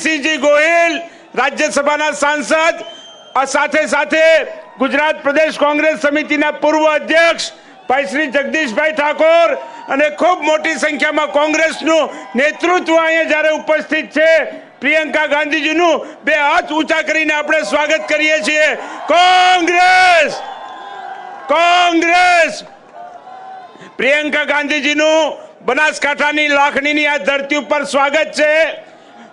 શક્તિસિંહજી ગોહિલ, રાજ્યસભાના સાંસદ સાથે સાથે ગુજરાત પ્રદેશ કોંગ્રેસ સમિતિના પૂર્વ અધ્યક્ષ ભાઈ શ્રી જગદીશભાઈ ઠાકોર અને ખૂબ મોટી સંખ્યામાં કોંગ્રેસનું નેતૃત્વ અહીંયા જ્યારે ઉપસ્થિત છે, પ્રિયંકા ગાંધીજીનું, બે હાથ ઊંચા કરીને આપણે સ્વાગત કરીએ છીએ. કોંગ્રેસ! કોંગ્રેસ! પ્રિયંકા ગાંધીજીનું બનાસકાંઠાની લાખણીની આ ધરતી ઉપર સ્વાગત છે.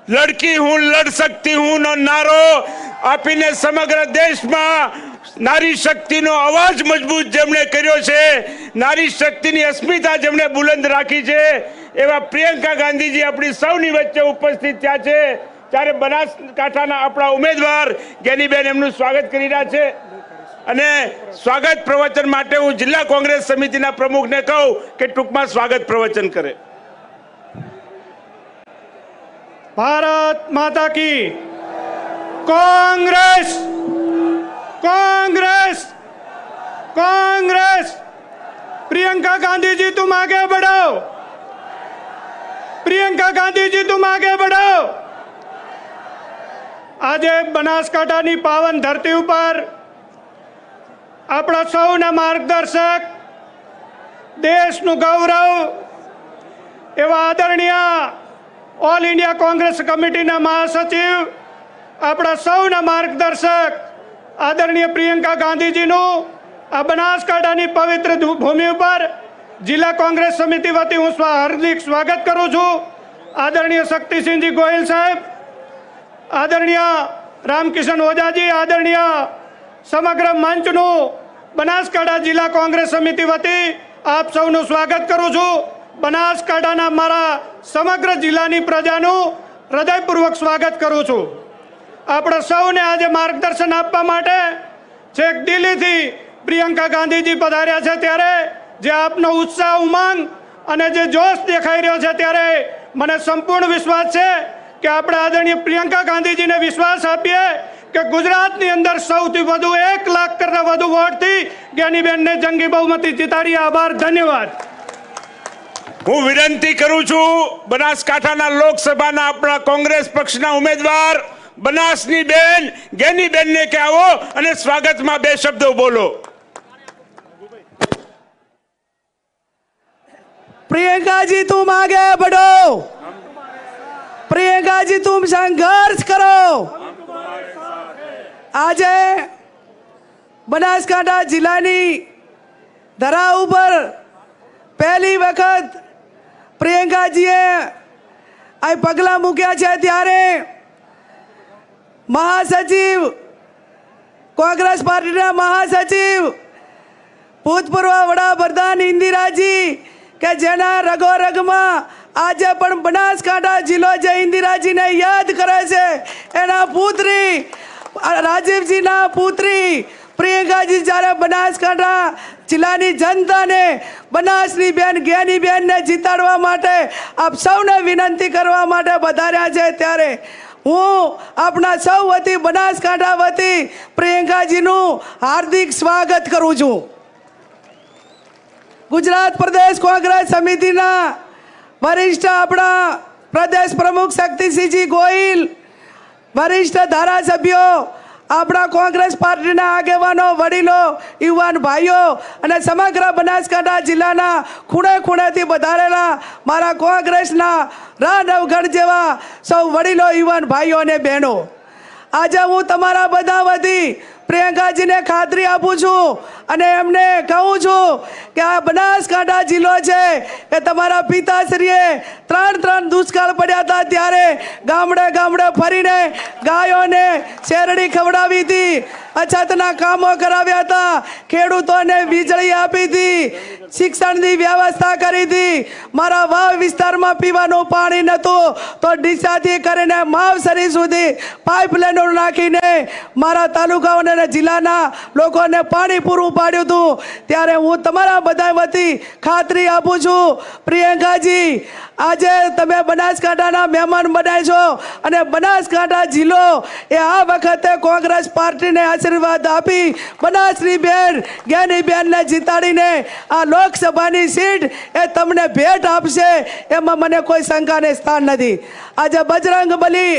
લડકી હું લડ શકતી હું નો નારો. આપીને સમગ્ર દેશમાં નારી શક્તિનો અવાજ મજબૂત જેમણે કર્યો છે, નારી શક્તિની અસ્મિતા જેમણે બુલંદ રાખી છે, એવા પ્રિયંકા ગાંધીજી આપણી સૌની વચ્ચે ઉપસ્થિત થયા છે. ત્યારે બનાસકાંઠાના આપણા ઉમેદવાર ગેનીબેન એમનું સ્વાગત કરી રહ્યા છે. અને સ્વાગત પ્રવચન માટે હું જિલ્લા કોંગ્રેસ સમિતિના પ્રમુખને કહું કે ટૂંકમાં સ્વાગત પ્રવચન કરે. ભારત માતા કી. કોંગ્રેસ! કોંગ્રેસ! કોંગ્રેસ! પ્રિયંકા ગાંધીજી તુમ આગે બઢાઓ પ્રિયંકા ગાંધીજી તુમ આગે બઢાઓ આજે બનાસકાંઠાની પાવન ધરતી ઉપર આપણા સૌના માર્ગદર્શક, દેશનું ગૌરવ એવા આદરણીય ઓલ ઇન્ડિયા કોંગ્રેસ કમિટીના મહાસચિવ, આપણા સૌના માર્ગદર્શક, આદરણીય પ્રિયંકા ગાંધીજીનું આ બનાસકાંઠાની પવિત્ર ભૂમિ ઉપર જિલ્લા કોંગ્રેસ સમિતિ વતી હું હાર્દિક સ્વાગત કરું છું. આદરણીય શક્તિસિંહજી ગોહિલ સાહેબ, આદરણીય રામકિશન ઓઝાજી, આદરણીય સમગ્ર મંચનું બનાસકાંઠા જિલ્લા કોંગ્રેસ સમિતિ વતી આપ સૌનું સ્વાગત કરું છું. બનાસકાંઠાના મારા સમગ્ર જિલ્લાની પ્રજાનું હૃદયપૂર્વક સ્વાગત કરું છું. આપણે સૌને આજે માર્ગદર્શન આપવા માટે છેક દિલ્હીથી પ્રિયંકા ગાંધીજી પધાર્યા છે ત્યારે જે આપનો ઉત્સાહ, ઉમંગ અને જે જોશ દેખાઈ રહ્યો છે ત્યારે મને સંપૂર્ણ વિશ્વાસ છે કે આપણે આદરણીય પ્રિયંકા ગાંધીજીને વિશ્વાસ આપીએ કે ગુજરાતની અંદર સૌથી વધુ એક લાખ કરતાં વધુ વોટથી જ્ઞાનીબેનને જંગી બહુમતી જીતાડી. આભાર, ધન્યવાદ. હું વિનંતી કરું છું, બનાસકાંઠાના લોકસભાના આપણા કોંગ્રેસ પક્ષના ઉમેદવાર, બનાસની બેન, ગેની બેનને કે આવો અને સ્વાગતમાં બે શબ્દો બોલો. પ્રિયંકાજી, તું આગે બઢો પ્રિયંકાજી, તું સંઘર્ષ કરો. આજે બનાસકાંઠા જિલ્લાની ધરા ઉપર પહેલી વખત પ્રિયંકાજીએ અહીં પગલાં મૂક્યા છે ત્યારે મહાસચિવ, કોંગ્રેસ પાર્ટીના મહાસચિવ, ભૂતપૂર્વ વડાપ્રધાન ઇન્દિરાજી કે જેના રગો રગમાં આજે પણ બનાસકાંઠા જિલ્લો જે ઇન્દિરાજીને યાદ કરે છે, એના પુત્રી રાજીવજીના પુત્રી પ્રિયંકાજી જ્યારે બનાસકાંઠા જિલ્લાની જનતાને બનાસની બેન, ગેની બેનને જીતાડવા માટે આપ સૌને વિનંતી કરવા માટે વધાર્યા છે, ત્યારે હું આપણા સૌ વતી બનાસકાંઠા વતી પ્રિયંકાજીનું હાર્દિક સ્વાગત કરું છું. ગુજરાત પ્રદેશ કોંગ્રેસ સમિતિના વરિષ્ઠ આપણા પ્રદેશ પ્રમુખ શક્તિસિંહજી ગોહિલ, વરિષ્ઠ ધારાસભ્યો આપણા કોંગ્રેસ પાર્ટીના આગેવાનો, વડીલો, યુવાન ભાઈઓ અને સમગ્ર બનાસકાંઠા જિલ્લાના ખૂણે ખૂણેથી વધારેલા મારા કોંગ્રેસના રા નવગઢ જેવા સૌ વડીલો, યુવાન ભાઈઓ અને બહેનો. આજે હું તમારા બધા વતી પ્રિયંકાજીને ખાતરી આપું છું. અને એમને કહું છું કે આ બનાસકાંઠા જિલ્લો છે કે તમારા પિતાશ્રીએ ત્રણ ત્રણ દુષ્કાળ પડ્યા હતા ત્યારે ગામડે ગામડે ફરીને ગાયોને શેરડી ખવડાવી હતી. અછતના કામો કરાવ્યા હતા. ખેડૂતોને વીજળી આપી હતી. શિક્ષણની વ્યવસ્થા કરી હતી. મારા વાવ વિસ્તારમાં પીવાનું પાણી નહોતું. તો ડીસાથી કરીને માવસરી સુધી પાઇપલાઈનો નાખીને મારા તાલુકાઓને અને જિલ્લાના લોકોને પાણી પૂરું પાડ્યું હતું. ત્યારે હું તમારા બધા વતી ખાતરી આપું છું. પ્રિયંકાજી આજે તમે બનાસકાંઠાના મહેમાન બનાય છો અને બનાસકાંઠા જિલ્લો એ આ વખતે કોંગ્રેસ પાર્ટીને આશીર્વાદ આપી બનાસની બેન જ્ઞાની બેનને જીતાડીને આ લોકસભાની સીટ એ તમને ભેટ આપશે, એમાં મને કોઈ શંકાને સ્થાન નથી. આજે બજરંગ બલી